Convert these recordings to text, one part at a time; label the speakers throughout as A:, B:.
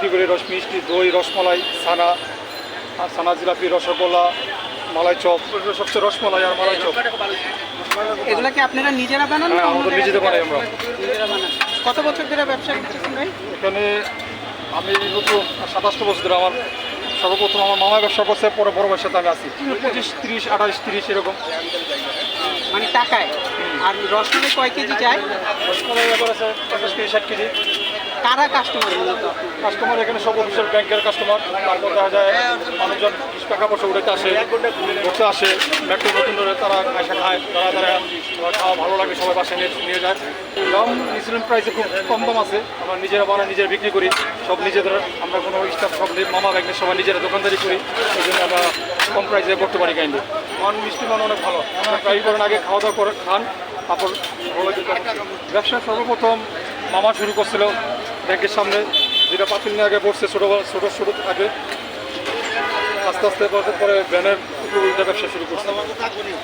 A: বিক্রি করে রস মিষ্টি দই রসমালাই ছানা আর ছানা জিলাপি রসগোল্লা মালাই চপ। সবচেয়ে রসমালাই আর মালাই চপ।
B: এগুলো কি আপনারা নিজেরা বানান
A: হ্যাঁ আমাদের নিজেদের বানাই আমরা।
B: কত বছর ধরে ব্যবসা করতেছেন ভাই?
A: এখানে আমি নতুন সাতাশটা বছর ধরে আমার সর্বপ্রথম আমার মামা ব্যবসা করছে পরে বড় ব্যবসাতে আমি আছি। পঁচিশ তিরিশ আঠাশ তিরিশ এরকম।
B: মানে টাকায়? আর রসমালাই কয় কেজি চাই
A: রসমালাই ব্যাপার আছে পঞ্চাশ কেজি ষাট কেজি।
B: কারা কাস্টমার
A: কাস্টমার এখানে সব অফিসের ব্যাংকের কাস্টমার তারপর দেখা যায় মানুষজন টাকা পয়সা উঠাতে আসে, ঘুরতে আসে। মেট্রো নতুন ধরে তারা পয়সা খায়, তারা তারা খাওয়া ভালো লাগে, সবাই বাসায় নিয়ে নিয়ে যায়। দাম রিজনেবল প্রাইসে খুব কম দাম আছে। আমরা নিজেরা বানাই নিজেরা বিক্রি করি। সব নিজেদের, আমরা কোনো স্টাফ সব মামা ব্যাংকে সবাই নিজেরা দোকানদারি করি। সেই জন্য আমরা কম প্রাইসে করতে পারি কাইন্ডলি। মান, মিষ্টি মান অনেক ভালো। ট্রাই করেন, আগে খাওয়া দাওয়া করে খান, তারপর ব্যবসা সর্বপ্রথম মামা শুরু করছিল। ব্যাংকের সামনে যেটা পাঁচিল নিয়ে আগে পড়ছে ছোটো ছোটো ছোটো আগে। আস্তে আস্তে পরে- ভ্যানের উপরে ব্যবসা শুরু করছে।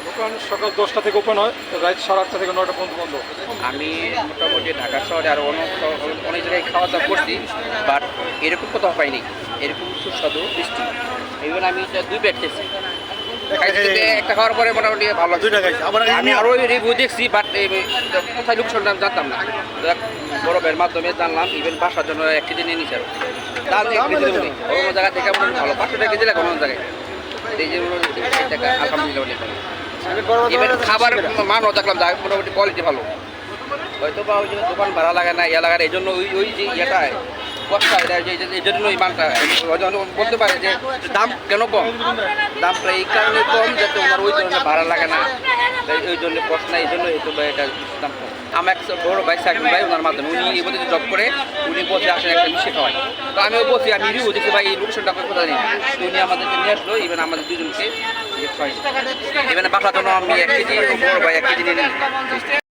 A: দোকান সকাল দশটা থেকে ওপেন হয়, রাত সাড়ে আটটা থেকে নয়টা পর্যন্ত বন্ধ।
C: আমি মোটামুটি ঢাকা শহরে আর অনেক অনেক জায়গায় খাওয়া দাওয়া করছি বাট এরকম কোথাও পাইনি এরকম সুস্বাদু, মিষ্টি। ইভেন আমি দুই প্লেট খেয়েছি। খাইতে একটা খাওয়ার পরে মোটামুটি ভালো
D: দুইটা খাইছি। আবার
C: আমি আরও রিভিউ দেখছি বাট কোথায় আমি জানতাম না। মাধ্যমে জানলাম ইভেন বাসার জন্য এক কেজি নিয়ে নিচ্ছে। দাম জায়গা থেকে ভালো? পাঁচশো টাকা কেজি লাগে অন্য জায়গায়। এই যে টাকা আলহামদুলিল্লাহ ইভেন খাবার মানও দেখলাম মোটামুটি কোয়ালিটি ভালো। হয়তো বা ওই যে দোকান ভাড়া লাগে না ইয়া লাগে এই জন্য ওই ওই যে ইয়েটা কষ্ট এটা এই জন্য মানটা বলতে পারে যে দাম কেন কম? দামটা এই কারণে কম যাতে ওনার ওই ভাড়া লাগে না। ওই জন্য কষ্ট না এই জন্য বা এটা দাম কম। এক বড় ভাই সাকিব ভাই, ওনার মাধ্যমে উনি এই জব করে, উনি বসে আসেন একটা মিশে খাওয়াই তো আমিও বসি, আমি রিভিউ দেখি ভাই, এই লোকেশনটা কোথায় নেই উনি আমাদেরকে নিয়ে আসলো ইভেন আমাদের দুজনকে। ইভেন বাসার জন্য আমি এক কেজি, বড় ভাই এক কেজি নিয়ে